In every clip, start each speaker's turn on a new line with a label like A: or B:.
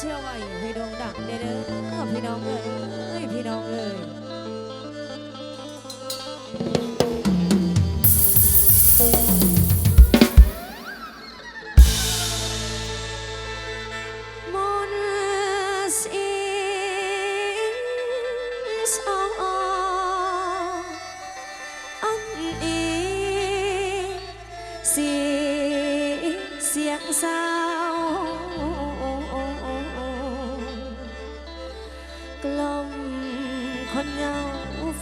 A: เชื่อว่าอยู่พี่น้องดังเด้อพี่น้องเอ้ยพี่น้องเอ้ยเสียงสา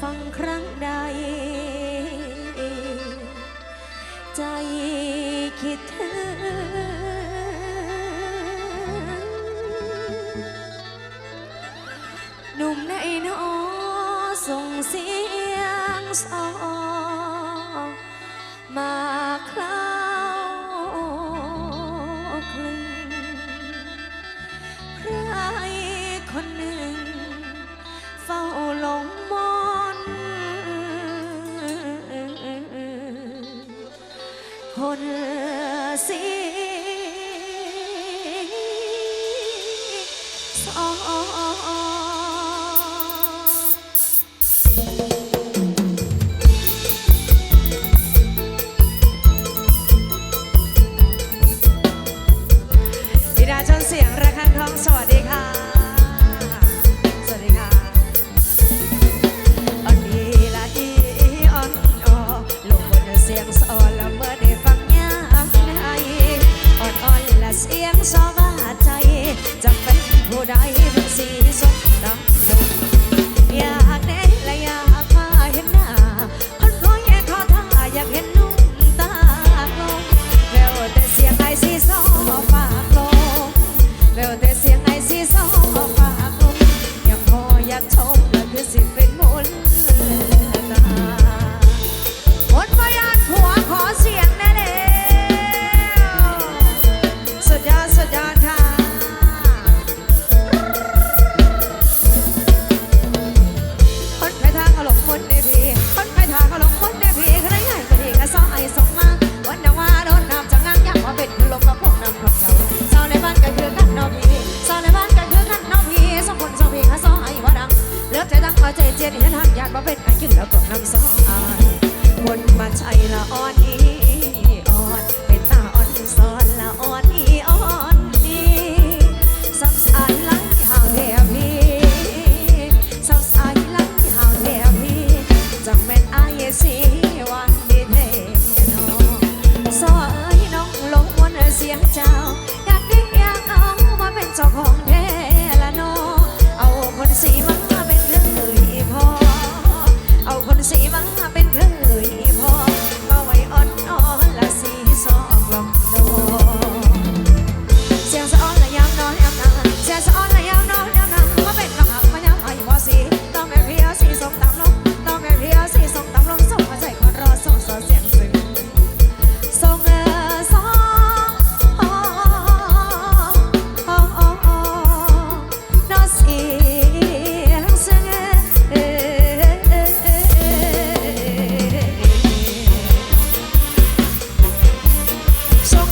A: ฟังครั้งใด ใจคิดถึงหนุ่มในนอส่งเสียงสอง oh, oh, oh.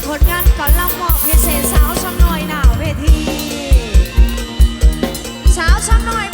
A: ผลงานก่อนลำหมอกเพเศษสาวช้ำน้อยหนาวเวที สาวช้ำน้อย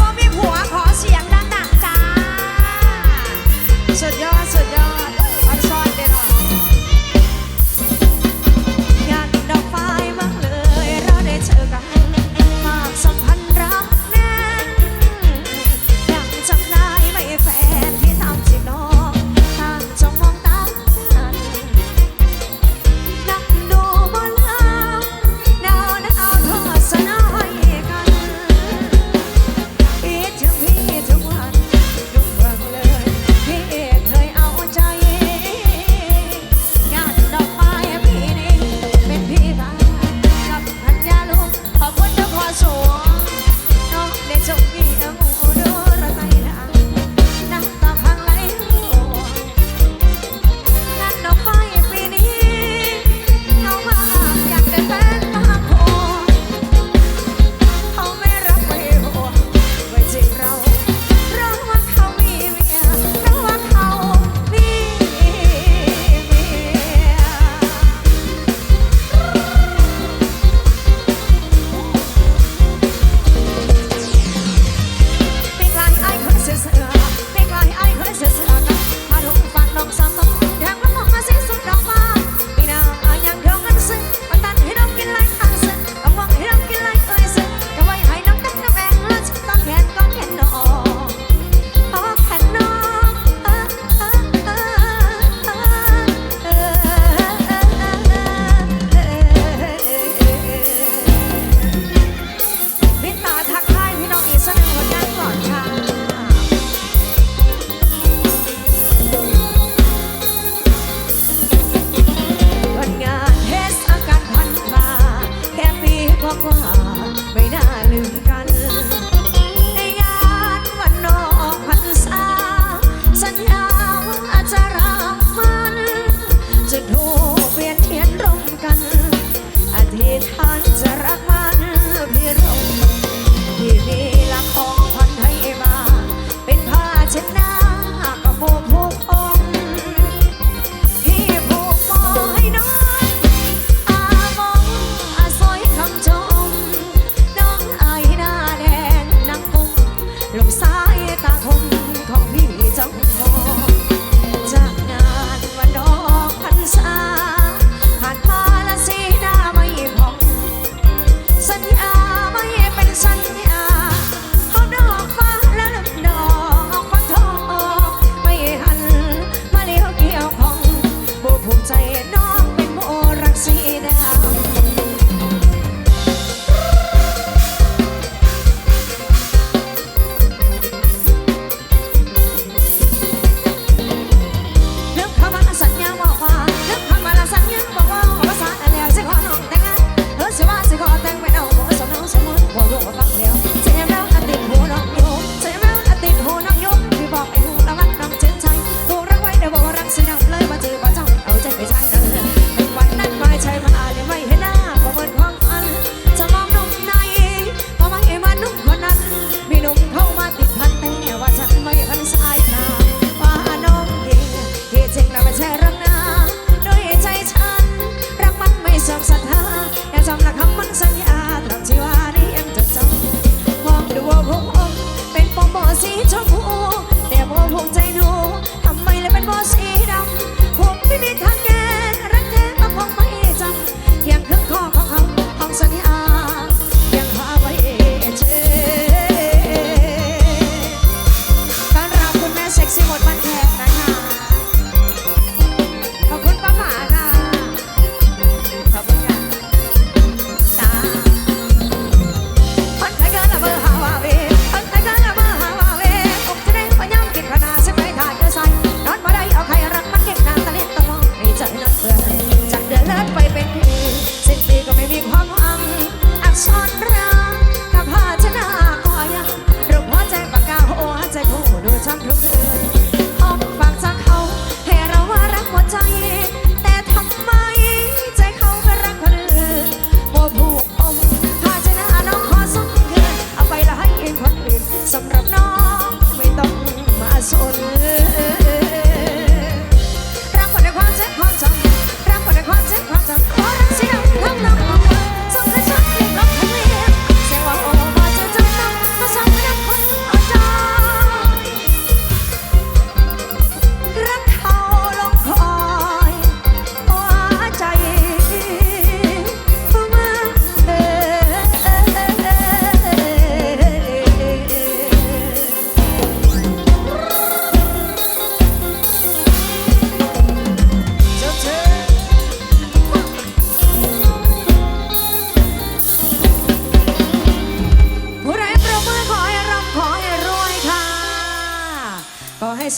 A: สีดำผมไม่ได้ท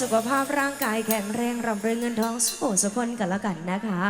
A: สุขภาพร่างกายแข็งแรงร่ำรวยเงินทองสู้สุคนกันละกันนะคะ